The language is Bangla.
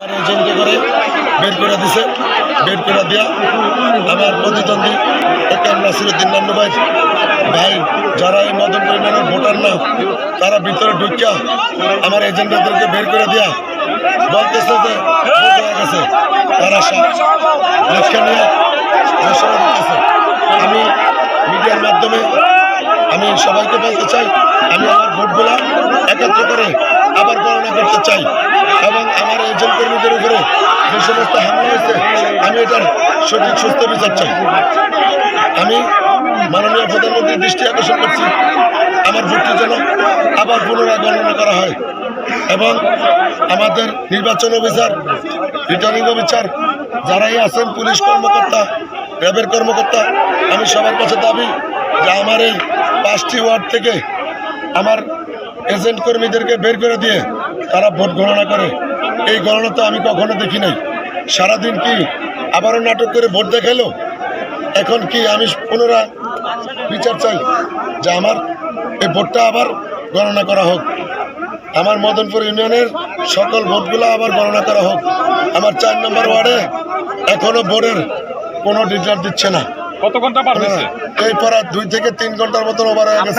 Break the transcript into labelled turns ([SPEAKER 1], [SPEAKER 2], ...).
[SPEAKER 1] এজেন্টে করে বের করে দিছে। বের করে দিয়া আমার প্রতিদ্বন্দ্বী একে নাসিরুদ্দিন নান্নু ভাই। যারা এই মদন পরিমাণের ভোটার না, তারা ভিতরে ঢুকিয়া আমার এজেন্টদেরকে বের করে দিয়া বলতেছে গেছে। তারা আমি মিডিয়ার মাধ্যমে আমি সবাইকে বলতে চাই, আমি আমার ভোটগুলা একত্র করে আবার গণনা করতে চাই এবং আমার এজেন্ট কর্মীদের উপরে যে সমস্ত হামলা হয়েছে, আমি এটার সঠিক সুস্থ বিচার চাই। আমি মাননীয় প্রধানমন্ত্রীর দৃষ্টি আকর্ষণ করছি। আমার ভোটটি যেন আবার পুনরায় গণনা করা হয় এবং আমাদের নির্বাচন অফিসার রিটার্নিং অফিসার যারাই আছেন, পুলিশ কর্মকর্তা, র্যাবের কর্মকর্তা, আমি সবার কাছে দাবি যে আমার এই পাঁচটি ওয়ার্ড থেকে আমার এজেন্ট কর্মীদেরকে বের করে দিয়ে তারা ভোট গণনা করে। এই গণনা তো আমি কখনো দেখি নাই। সারাদিন কি আবারও নাটক করে ভোট দেখাল? এখন কি আমি পুনরায় বিচার চাই যে আমার এই ভোটটা আবার গণনা করা হোক? আমার মদনপুর ইউনিয়নের সকল ভোটগুলো আবার গণনা করা হোক। আমার চার নম্বর ওয়ার্ডে এখনও ভোটের কোনো ডিক্লার দিচ্ছে না।
[SPEAKER 2] কত ঘণ্টা পার
[SPEAKER 1] এই পড়া দুই থেকে তিন ঘণ্টার মতন ওভার হয়ে গেছে।